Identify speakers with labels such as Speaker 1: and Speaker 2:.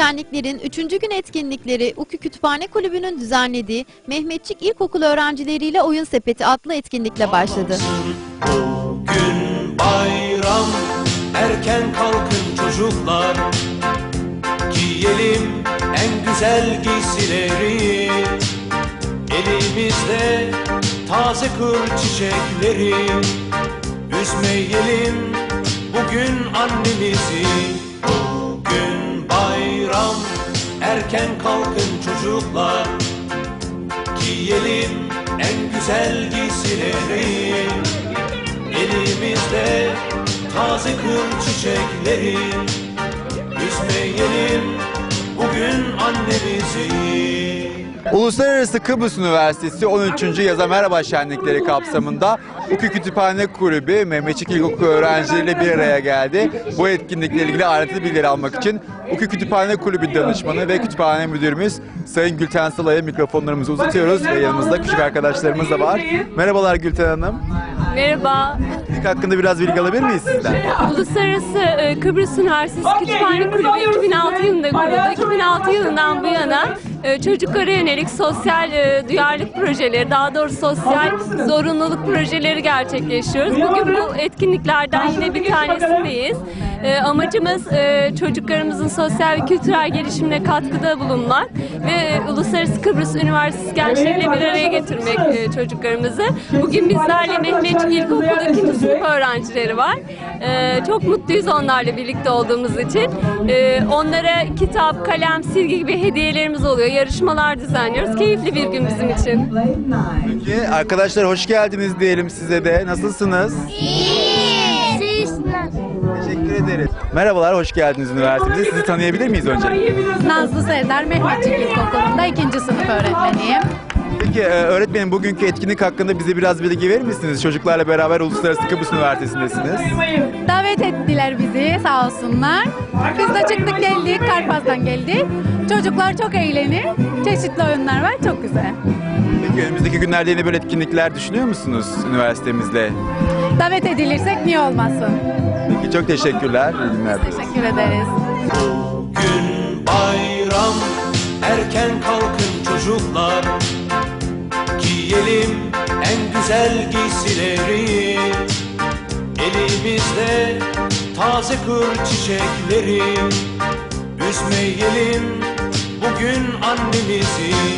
Speaker 1: Şenliklerin 3. gün etkinlikleri UKÜ Kütüphane Kulübü'nün düzenlediği Mehmetçik İlkokulu öğrencileriyle Oyun Sepeti adlı etkinlikle başladı.
Speaker 2: Bugün bayram Erken kalkın çocuklar Giyelim en güzel giysileri Elimizde taze kır çiçekleri Üzmeyelim bugün annemizi Bugün bayram Erken kalkın çocuklar. Giyelim en güzel giysileri. Elimizde taze kır çiçekleri. Üzmeyelim bugün annemizi
Speaker 3: Uluslararası Kıbrıs Üniversitesi 13. Yaza Merhaba Şenlikleri kapsamında UKÜ Kütüphane Kulübü Mehmetçik İlkokulu öğrencileriyle bir araya geldi. Bu etkinlikle ilgili ayrıntılı bilgileri almak için UKÜ Kütüphane Kulübü danışmanı ve kütüphane müdürümüz Sayın Gülten Salay'a mikrofonlarımızı uzatıyoruz ve yanımızda küçük arkadaşlarımız da var. Merhabalar Gülten Hanım.
Speaker 4: Merhaba.
Speaker 3: İlk hakkında biraz bilgi alabilir miyiz sizden?
Speaker 4: Uluslararası e, Kıbrıs Üniversitesi Kütüphane Kulübü 2006 yılında kuruldu. 2006 yılından bu yana çocuklara yönelik sosyal e, duyarlılık projeleri, daha doğrusu sosyal zorunluluk projeleri gerçekleştiriyoruz. Bugün bu etkinliklerden yine bir tanesindeyiz. E, Amacımız e, çocuklarımızın sosyal ve kültürel gelişimine katkıda bulunmak ve e, Uluslararası Kıbrıs Üniversitesi gençleriyle bir araya getirmek çocuklarımızı. Bugün bizlerle Mehmet İlkokulu 2. sınıf öğrencileri var. E, çok mutluyuz onlarla birlikte olduğumuz için. Onlara kitap, kalem, silgi gibi hediyelerimiz oluyor. Yarışmalar düzenliyoruz. Keyifli bir gün bizim için.
Speaker 3: Peki, Arkadaşlar hoş geldiniz diyelim size de. Nasılsınız? Teşekkür ederiz. Merhabalar, hoş geldiniz üniversitemize. Sizi tanıyabilir miyiz önce?
Speaker 5: Nazlı Serdar Mehmetçik İlkokulu'nda ikinci sınıf öğretmeniyim.
Speaker 3: Peki e, öğretmenim bugünkü etkinlik hakkında bize biraz bilgi verir misiniz? Çocuklarla beraber Uluslararası Kıbrıs Üniversitesi'ndesiniz.
Speaker 5: Davet ettiler bizi sağ olsunlar. Biz de çıktık geldik, Karpaz'dan geldik. Çocuklar çok eğlenir. Çeşitli oyunlar var, çok güzel.
Speaker 3: Peki önümüzdeki günlerde yeni böyle etkinlikler düşünüyor musunuz üniversitemizde?
Speaker 5: Davet edilirsek niye olmasın?
Speaker 3: Peki çok teşekkürler. İyi günler dileriz.
Speaker 5: Teşekkür ederiz.
Speaker 2: Bugün bayram Erken kalkın çocuklar Giyelim en güzel giysileri Elimizde taze kır çiçekleri Üzmeyelim bugün annemizi